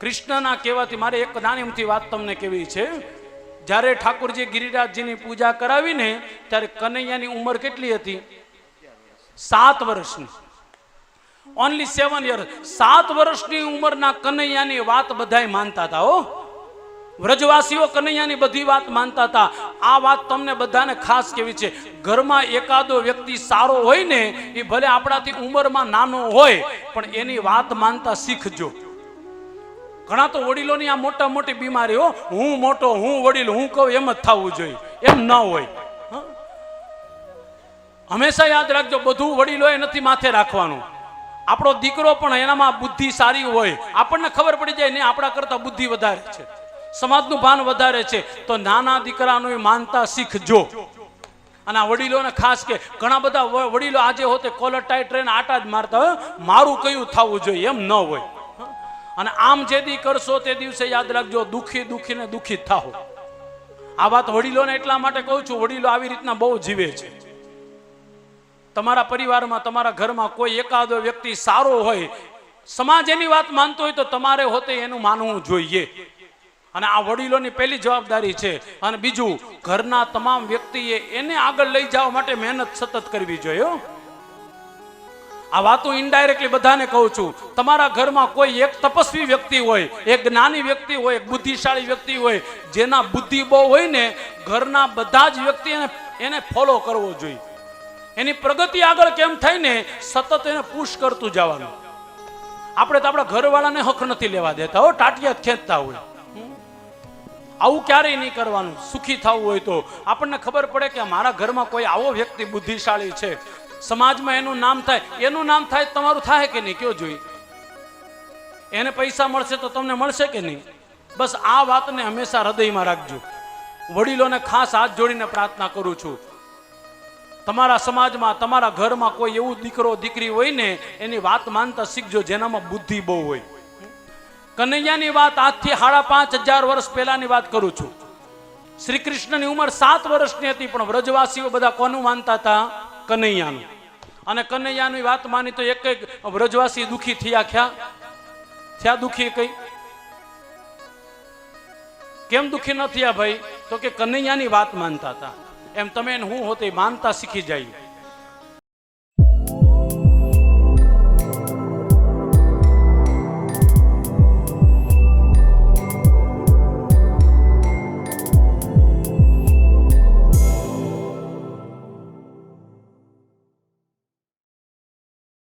કૃષ્ણના કહેવાથી મારે એક નાની વાત તમને કેવી છે? જ્યારે ઠાકોરજી ગિરિરાજજીની પૂજા કરાવીને, ત્યારે કનૈયાની ઉંમર કેટલી હતી? સાત વર્ષની. ઓનલી સેવન યર સાત વર્ષની ઉંમરના કનૈયાની વાત બધાય માનતા હતા, હો. વ્રજવાસીઓ કનૈયાની બધી વાત માનતા હતા. આ વાત તમને બધાને ખાસ કેવી છે? ઘરમાં એકાદો વ્યક્તિ સારો હોય ને, એ ભલે આપણાથી ઉંમરમાં નાનો હોય, પણ એની વાત માનતા શીખજો. ઘણા તો વડીલોની આ મોટા મોટી બીમારીઓ હું. મોટો, હું વડીલ, હું કહું એમ જ થવું જોઈએ. એમ ન હોય? હંમેશા યાદ રાખજો, બધું વડીલોએ નથી માથે રાખવાનું. આપણો દીકરો પણ એનામાં બુદ્ધિ સારી હોય. આપણને ખબર પડી જાય ને આપણા કરતાં બુદ્ધિ વધારે છે. સમાજનું ભાન વધારે છે. તો નાના દીકરાનું માનતા શીખજો. અને આ વડીલોને ખાસ કે ઘણા બધા વડીલો આજે હોતે કોલર ટાઈટ ટ્રેન, આટા જ મારતા હોય. મારું કયું થવું જોઈએ એમ ન હોય. અને આમ જે દી કરશો તે દિવસે યાદ રાખજો, દુખી દુઃખીને દુખી થાઓ આ વાત વડીલોને એટલા માટે કહું છું, વડીલો આવી રીતના બહુ જીવે છે. તમારા પરિવારમાં, તમારા ઘરમાં કોઈ એકાદો વ્યક્તિ સારો હોય, સમાજ એની વાત માનતો હોય તો તમારે હોતે એનું માનવું જોઈએ. અને આ વડીલોની પહેલી જવાબદારી છે. અને બીજું, ઘરના તમામ વ્યક્તિએ એને આગળ લઈ જવા માટે મહેનત સતત કરવી જોઈએ. આ વાતો ઇનડાયરેક્ટલી બધાને કહું છું. તમારા ઘરમાં કોઈ એક તપસ્વી વ્યક્તિ હોય, એક જ્ઞાની વ્યક્તિ હોય, એક બુદ્ધિશાળી વ્યક્તિ હોય, જેના બુદ્ધિ બહુ હોય ને, ઘરના બધા જ વ્યક્તિ એને એને ફોલો કરવો જોઈએ. એની પ્રગતિ આગળ કેમ થાય ને, સતત એને પુશ કરતું જવાનું. આપણે તો આપણા ઘરવાળાને હક નથી લેવા દેતા હો, ટાટિયા ખેંચતા હોય. આવું ક્યારેય નહીં કરવાનું. સુખી થવું હોય તો. આપણને ખબર પડે કે મારા ઘરમાં કોઈ આવો વ્યક્તિ બુદ્ધિશાળી છે. સમાજમાં એનું નામ થાય, એનું નામ થાય, તમારું થાય કે નહીં? કયો જોઈ એને પૈસા મળશે તો તમને મળશે કે નહીં? બસ આ વાતને હંમેશા હૃદયમાં રાખજો. વડીલોને ખાસ હાથ જોડીને પ્રાર્થના કરું છું. તમારા સમાજમાં, તમારા ઘરમાં કોઈ એવું દીકરો, દીકરી હોય ને, એની વાત માનતા શીખજો, જેનામાં બુદ્ધિ બહુ હોય. કનૈયાની વાત આજથી સાડા પાંચ હજાર વર્ષ પહેલાની વાત કરું છું. શ્રી કૃષ્ણની ઉંમર સાત વર્ષની હતી, પણ વ્રજવાસીઓ બધા કોનું માનતા હતા? કનૈયાનું. અને કનૈયાની વાત માની તો એક એક વ્રજવાસી દુખી થયા ખ્યા થયા દુખી કઈ? કેમ દુખી ન થયા ભાઈ? તો કે કનૈયાની વાત માનતા હતા. એમ તમે હું હોતે માનતા શીખી જાય.